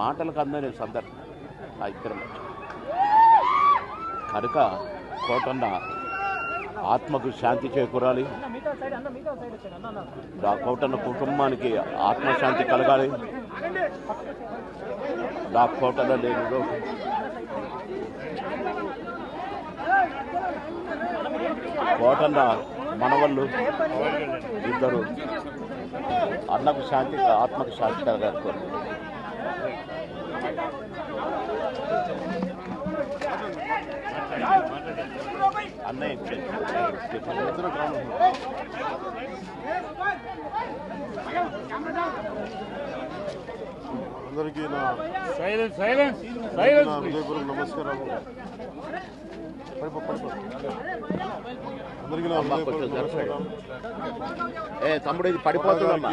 మాటలకు అందని సందర్భం. ఆ ఇద్దరు కనుక కోటన్న ఆత్మకు శాంతి చేకూరాలి. ఆ కోటన్న కుటుంబానికి ఆత్మశాంతి కలగాలి. నా కోటన్న లేని రోజు కోటన్న మనవళ్ళు ఇద్దరు అన్నకు శాంతి ఆత్మకు శాంతి కలగాలి. అన్నయ్య. అందరికీ నా సైలెన్స్ సైలెన్స్ సైలెన్స్ హృదయపూర్వక నమస్కారాలు. అందరికీ నా హృదయపూర్వక ఏ తమ్ముడు ఇది పడిపోతుందమ్మా.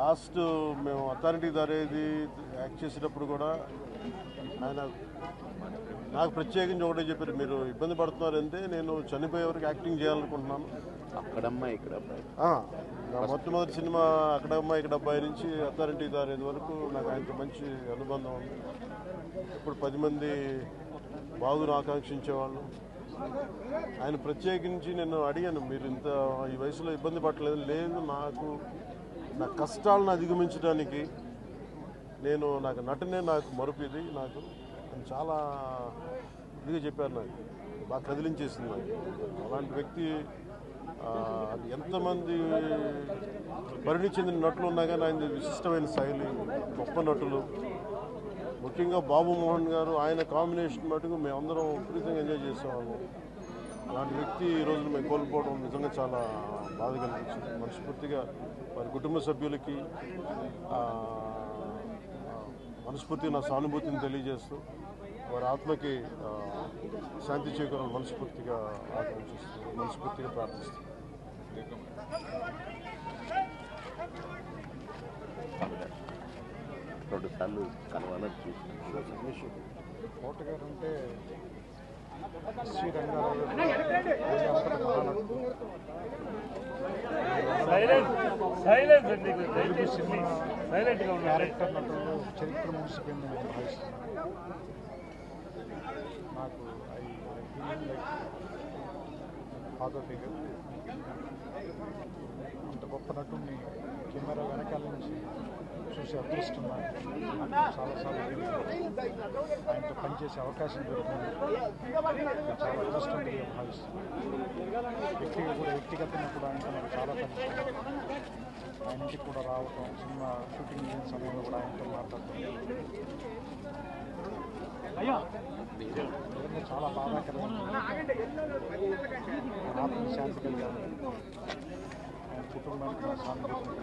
లాస్ట్ మేము అథారిటీ దారేది యాక్ట్ చేసేటప్పుడు కూడా ఆయన నాకు ప్రత్యేకించి ఒకటే చెప్పారు మీరు ఇబ్బంది పడుతున్నారంటే నేను చనిపోయే వరకు యాక్టింగ్ చేయాలనుకుంటున్నాను. అక్కడమ్మా ఇక్కడ నా మొట్టమొదటి సినిమా అక్కడ అమ్మాయి ఇక్కడ అబ్బాయి నుంచి అథారిటీ దారేది వరకు నాకు ఆయనతో మంచి అనుబంధం ఉంది. ఇప్పుడు పది మంది బాగును ఆకాంక్షించేవాళ్ళు. ఆయన ప్రత్యేకించి నేను అడిగాను మీరు ఇంత ఈ వయసులో ఇబ్బంది పడలేదు లేదు నాకు నా కష్టాలను అధిగమించడానికి నేను నాకు నటనే నాకు మరుపు నాకు చాలా ఇదిగా చెప్పారు నాకు. బాగా కదిలించేసింది నాకు. అలాంటి వ్యక్తి ఎంతమంది పరిణి చెందిన నటులు ఉన్నా కానీ ఆయన విశిష్టమైన శైలి గొప్ప నటులు. ముఖ్యంగా బాబు మోహన్ గారు ఆయన కాంబినేషన్ మటుకు మేమందరం విపరీతంగా ఎంజాయ్ చేసేవాళ్ళం. అలాంటి వ్యక్తి ఈ రోజున మేము కోల్పోవడం నిజంగా చాలా బాధ కలిగించింది. మనస్ఫూర్తిగా వారి కుటుంబ సభ్యులకి మనస్ఫూర్తిగా నా సానుభూతిని తెలియజేస్తూ వారి ఆత్మకి శాంతి చేకూరాలని మనస్ఫూర్తిగా ఆకాంక్షిస్తూ మనస్ఫూర్తిగా ప్రార్థిస్తున్నాను రెండు సార్లు కలవాలని చూసి కోటగారు అంటే గా ఉన్నారు క్యారెక్టర్ నటులు చరిత్ర ముగిసిపోయిందని నేను భావిస్తున్నాను నాకు ఫాదర్ ఫిగర్ అంత గొప్ప నటుని కెమెరా వెనకాల నుంచి చూసే అదృష్టం నాకు. చాలాసార్లు ఆయనతో పనిచేసే అవకాశం దొరికింది. చాలా అదృష్టంగా భావిస్తున్నాను. వ్యక్తిగా కూడా వ్యక్తిగతంగా కూడా ఆయనతో నాకు చాలా పరిచయం ఆయన ఇంటికి కూడా రావటం సినిమా షూటింగ్ చేసిన సమయంలో కూడా ఆయనతో మాట్లాడటం. చాలా బాధాకరంగా ఆత్మ శాంతి కలిగాను కుటుంబానికి నా సానుభూతిని